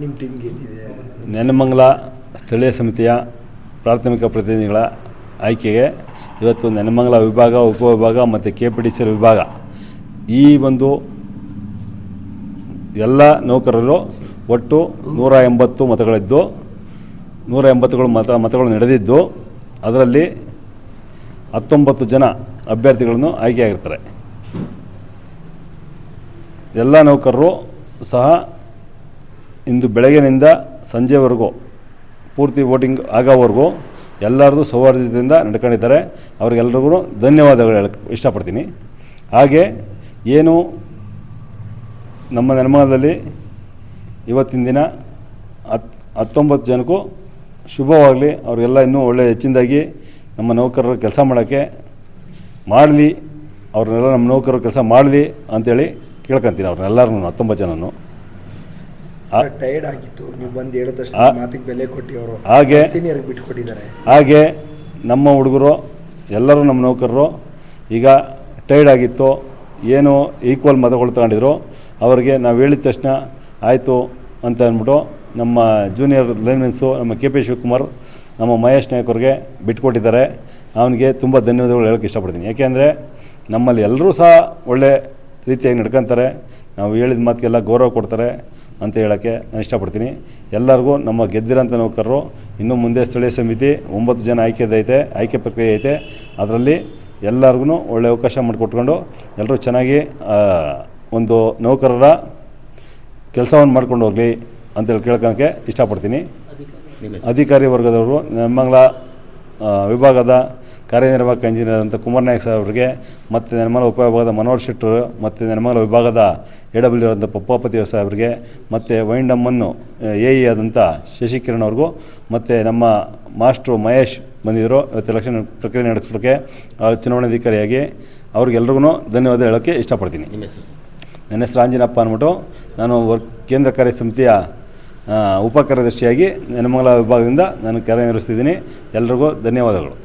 ನಿಮ್ಮ ಟೀಮ್ ಗೆದ್ದಿದೆ ನೆನಮಂಗಲ ಸ್ಥಳೀಯ ಸಮಿತಿಯ ಪ್ರಾಥಮಿಕ ಪ್ರತಿನಿಧಿಗಳ ಆಯ್ಕೆಗೆ ಇವತ್ತು ನೆನಮಂಗಲ ವಿಭಾಗ, ಉಪವಿಭಾಗ ಮತ್ತು ಕೆ ಪಿ ಡಿ ಸಿ ವಿಭಾಗ ಈ ಒಂದು ಎಲ್ಲ ನೌಕರರು ಒಟ್ಟು ನೂರ ಎಂಬತ್ತು ಮತಗಳಿದ್ದು, ನೂರ ಎಂಬತ್ತುಗಳು ಮತ, ಮತಗಳು ನಡೆದಿದ್ದು, ಅದರಲ್ಲಿ ಹತ್ತೊಂಬತ್ತು ಜನ ಅಭ್ಯರ್ಥಿಗಳನ್ನು ಆಯ್ಕೆಯಾಗಿರ್ತಾರೆ. ಎಲ್ಲ ನೌಕರರು ಸಹ ಇಂದು ಬೆಳಗ್ಗಿನಿಂದ ಸಂಜೆವರೆಗೂ ಪೂರ್ತಿ ವೋಟಿಂಗ್ ಆಗೋವರೆಗೂ ಎಲ್ಲರದು ಸೌಹಾರ್ದದಿಂದ ನಡ್ಕೊಂಡಿದ್ದಾರೆ. ಅವ್ರಿಗೆಲ್ಲರಿಗೂ ಧನ್ಯವಾದಗಳು ಹೇಳಕ್ಕೆ ಇಷ್ಟಪಡ್ತೀನಿ. ಹಾಗೆ ಏನು ನಮ್ಮ ನಿರ್ಮಾಣದಲ್ಲಿ ಇವತ್ತಿನ ದಿನ ಹತ್, ಹತ್ತೊಂಬತ್ತು ಜನಕ್ಕೂ ಶುಭವಾಗಲಿ. ಅವ್ರಿಗೆಲ್ಲ ಇನ್ನೂ ಒಳ್ಳೆಯ ಹೆಚ್ಚಿನದಾಗಿ ನಮ್ಮ ನೌಕರರು ಕೆಲಸ ಮಾಡೋಕ್ಕೆ ಮಾಡಲಿ. ಅವ್ರನ್ನೆಲ್ಲ ನಮ್ಮ ನೌಕರರು ಕೆಲಸ ಮಾಡಲಿ ಅಂಥೇಳಿ ಕೇಳ್ಕೊತೀನಿ. ಅವ್ರನ್ನೆಲ್ಲರೂ ಹತ್ತೊಂಬತ್ತು ಜನನು. ಟೈರ್ಡ್ ಆಗಿತ್ತು. ನೀವು ಬಂದು ಹೇಳಿದ ತಕ್ಷಣ ಮಾತಿಗೆ ಬೆಲೆ ಕೊಟ್ಟು ಅವರು. ಹಾಗೆ ಸೀನಿಯರ್ಗೆ ಬಿಟ್ಕೊಟ್ಟಿದ್ದಾರೆ. ಹಾಗೆ ನಮ್ಮ ಹುಡುಗರು ಎಲ್ಲರೂ ನಮ್ಮ ನೌಕರರು ಈಗ ಟೈರ್ಡ್ ಆಗಿತ್ತು. ಏನು ಈಕ್ವಲ್ ಮತಗಳು ತಗೊಂಡಿದ್ರು ಅವರಿಗೆ ನಾವು ಹೇಳಿದ ತಕ್ಷಣ ಆಯಿತು ಅಂತ ಅಂದ್ಬಿಟ್ಟು ನಮ್ಮ ಜೂನಿಯರ್ ಲೈನ್ಮೆನ್ಸು ನಮ್ಮ ಕೆ ಪಿ ಶಿವಕುಮಾರ್ ನಮ್ಮ ಮಹೇಶ್ ನಾಯಕ್ ಅವ್ರಿಗೆ ಬಿಟ್ಕೊಟ್ಟಿದ್ದಾರೆ. ಅವನಿಗೆ ತುಂಬ ಧನ್ಯವಾದಗಳು ಹೇಳೋಕ್ಕೆ ಇಷ್ಟಪಡ್ತೀನಿ. ಯಾಕೆಂದರೆ ನಮ್ಮಲ್ಲಿ ಎಲ್ಲರೂ ಸಹ ಒಳ್ಳೆ ರೀತಿಯಾಗಿ ನಡ್ಕೊತಾರೆ. ನಾವು ಹೇಳಿದ ಮಾತಿಗೆಲ್ಲ ಗೌರವ ಕೊಡ್ತಾರೆ ಅಂತ ಹೇಳೋಕ್ಕೆ ನಾನು ಇಷ್ಟಪಡ್ತೀನಿ. ಎಲ್ಲರಿಗೂ ನಮ್ಮ ಗೆದ್ದಿರೋಂಥ ನೌಕರರು ಇನ್ನು ಮುಂದೆ ಸ್ಥಳೀಯ ಸಮಿತಿ ಒಂಬತ್ತು ಜನ ಆಯ್ಕೆದೈತೆ ಆಯ್ಕೆ ಪ್ರಕ್ರಿಯೆ ಐತೆ. ಅದರಲ್ಲಿ ಎಲ್ಲರಿಗೂ ಒಳ್ಳೆ ಅವಕಾಶ ಮಾಡಿಕೊಟ್ಕೊಂಡು ಎಲ್ಲರೂ ಚೆನ್ನಾಗಿ ಒಂದು ನೌಕರರ ಕೆಲಸವನ್ನು ಮಾಡ್ಕೊಂಡು ಹೋಗಲಿ ಅಂತೇಳಿ ಕೇಳ್ಕೊಳಕ್ಕೆ ಇಷ್ಟಪಡ್ತೀನಿ. ಅಧಿಕಾರಿ. ವರ್ಗದವರು ನೆಮ್ಮಂಗ್ಲ ವಿಭಾಗದ ಕಾರ್ಯನಿರ್ವಾಹಕ ಇಂಜಿನಿಯರ್ ಅಂತ ಕುಮಾರ್ ನಾಯಕ್ ಸರ್ ಅವರಿಗೆ ಮತ್ತು ನಿರ್ಮಲ ಉಪವಿಭಾಗದ ಮನೋಹರ್ ಶೆಟ್ಟರು ಮತ್ತು ನಿರ್ಮಲ ವಿಭಾಗದ ಎ ಡಬ್ಲ್ಯೂ ಆದಂಥ ಪಪ್ಪಾಪತಿ ಸಾಹೇಬ್ರಿಗೆ ಮತ್ತು ವೈಂಡಮ್ಮನ್ನು ಎ ಇ ಆದಂಥ ಶಶಿಕಿರಣ್ ಅವ್ರಿಗೂ ಮತ್ತು ನಮ್ಮ ಮಾಸ್ಟ್ರು ಮಹೇಶ್ ಬಂದಿದ್ದರು ಇವತ್ತು ಎಲೆಕ್ಷನ್ ಪ್ರಕ್ರಿಯೆ ನಡೆಸೋಕ್ಕೆ ಚುನಾವಣಾಧಿಕಾರಿಯಾಗಿ ಅವ್ರಿಗೆಲ್ರಿಗೂ ಧನ್ಯವಾದ ಹೇಳೋಕ್ಕೆ ಇಷ್ಟಪಡ್ತೀನಿ. ನನ್ನ ಹೆಸರು ಆಂಜನಪ್ಪ ಅಂದ್ಬಿಟ್ಟು ನಾನು ವರ್ಕ್ ಕೇಂದ್ರ ಕಾರ್ಯ ಸಮಿತಿಯ ಆ, ನೆಲಮಂಗಲ ವಿಭಾಗದಿಂದ ನಾನು ಕಾರ್ಯನಿರ್ವಹಿಸ್ತಿದ್ದೀನಿ ಎಲ್ರಿಗೂ ಧನ್ಯವಾದಗಳು.